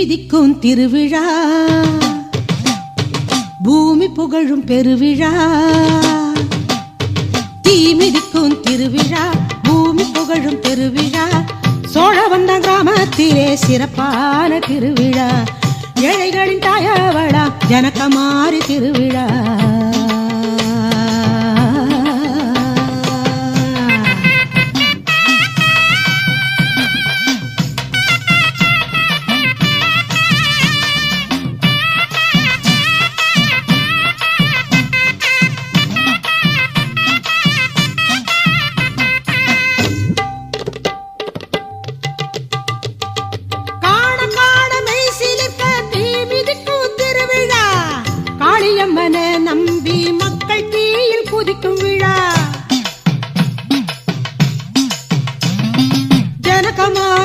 மிதிக்கும் திருவிழா. பூமி புகழும் பெருவிழா. தீ மிதிக்கும் திருவிழா. பூமி புகழும் பெருவிழா. சோழவந்த கிராமத்திலே சிறப்பான திருவிழா. ஏழைகளின் தாயவளா ஜனகமாரி திருவிழா.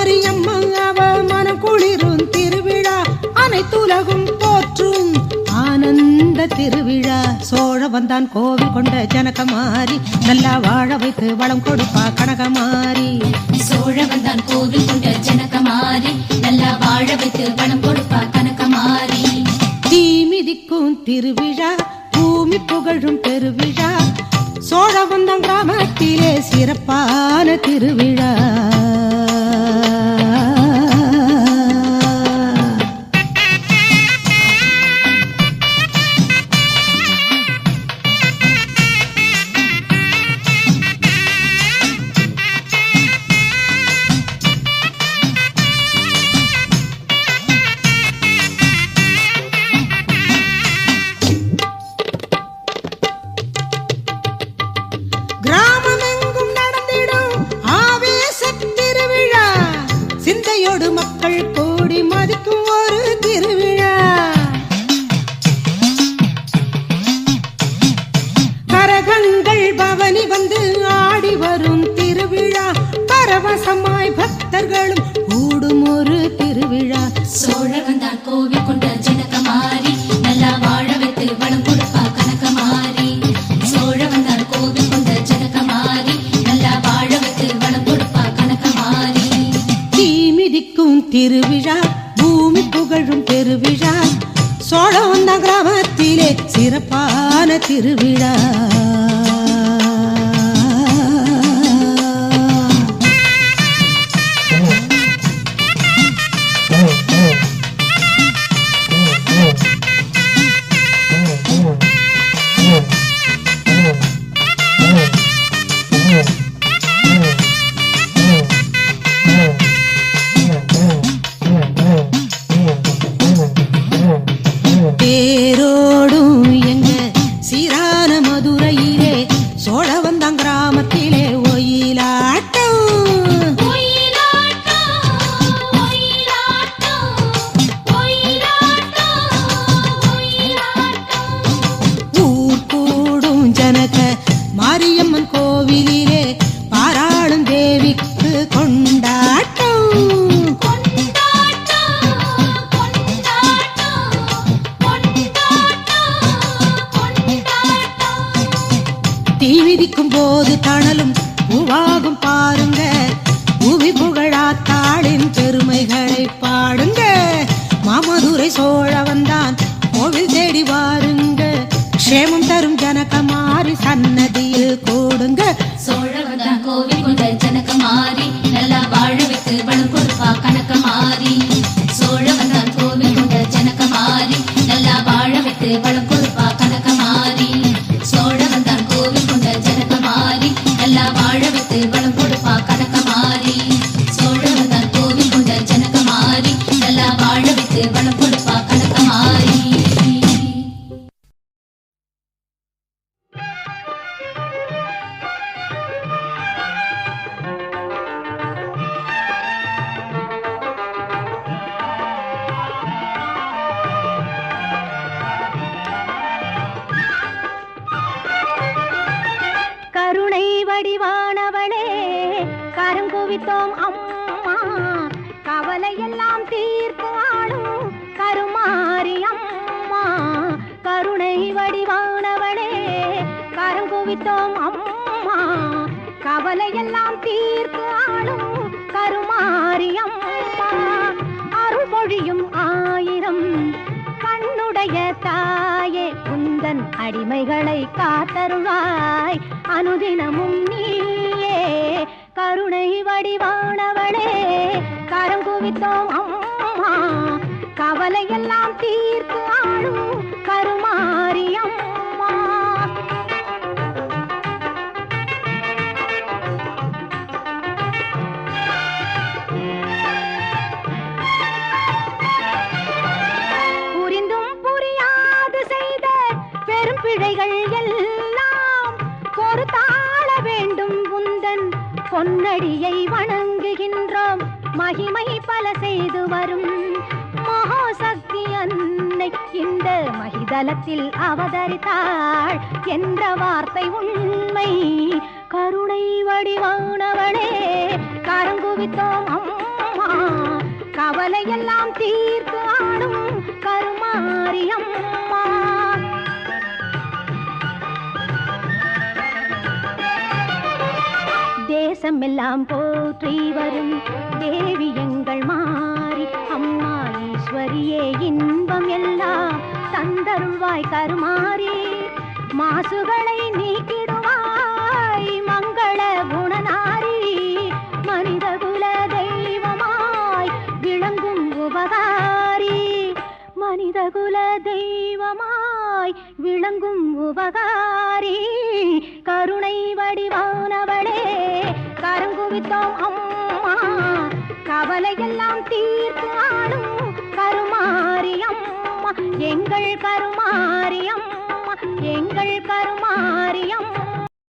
ஜனகமாரி அம்மா அவ மனம் குளிரும் திருவிழா. அனைத்துலகும் போற்றும் ஆனந்த திருவிழா. சோழ வந்தான் கோவில் கொண்ட ஜனகமாரி. நல்லா வாழ வைத்து வளம் கொடுப்பா கனகமாரி. சோழவந்தான் கோவில் கொண்ட ஜனகமாரி. நல்லா வாழ வைத்து பணம் கொடுப்பா கனகமாரி. தீ மிதிக்கும் திருவிழா பூமி புகழும் பெருவிழா. சோழவந்தம் கிராமத்திலே சிறப்பான திருவிழா. பரவசமாய் பக்தர்களும் கூடும் ஒரு திருவிழா. சோழவந்தான் கோவில் கொண்ட ஜனகமாரி நல்லா வாழ வைத்து பணம் கொடுப்பா கனகமாரி. சோழவந்தான் கோவில் கொண்ட ஜனகமாரி நல்லா வாழ வைத்து பணம் கொடுப்பா கனகமாரி. தீ மிதிக்கும் திருவிழா பூமி புகழும் பெருவிழா. சோழவந்த கிராமத்திலே சிறப்பான திருவிழா. தேவிக்கு கொண்டாட்டம் தீ மிதிக்கும் போது தணலும் உவாகும் பாருங்க புவி புகழாத்தாளின் பெருமைகளை பாடுங்க மாமதுரை சோழ வந்தான் கோவில் தேடி வாருங்க க்ஷேமம் தரும் ஜனகமாரி சன்னதியில் கூடுங்க கோவில் வாழ கரம் அம்மா. கவலையெல்லாம் தீர்த்து ஆளும் கருமாறி அம்மா. கருணை வடிவானவளே கரம் குவித்தோம் அம்மா. கவலையெல்லாம் தீர்த்து ஆளும் கருமாறி அம்மா. அருள்மொழியும் ஆயிரம் கண்ணுடைய தாயே உந்தன் அடிமைகளை காத்தருள்வாய் அனுதினமும் நீயே கருணை வடிவானவளே. கரம் குவித்தோம் அம்மா. கவலையெல்லாம் தீர்த்து ஆளும் கருமா. பொன்னடியை வணங்குகின்றோம். மகிமை பல செய்து வரும். மகாசக்தி அன்னை இந்த மகிதலத்தில் அவதரித்தாள். என்ற வார்த்தை உண்மை. கருணை வடிவானவளே கரங்குவித்தோம் அம்மா. கவலையெல்லாம் தீர்த்து ஆடும் கருமாரி தேசம் எல்லாம் போற்றி வரும். தேவி எங்கள் மாறி அம்மா ஈஸ்வரியே இன்பம் எல்லாம் தந்தருள்வாய் கருமாறி. மாசுகளை நீக்கிடுவாய் மங்கள குணநாரி. மனித குல தெய்வமாய் விளங்கும் உபகாரி. மனித குல தெய்வமாய் விளங்கும் உபகாரி. கருணை வடிவானவளே கரங்குவித்தோம் அம்மா. கவலையெல்லாம் தீர்த்து ஆடும் கருமாரி அம்மா. எங்கள் கருமாரி அம்மா. எங்கள் கருமாரி அம்மா.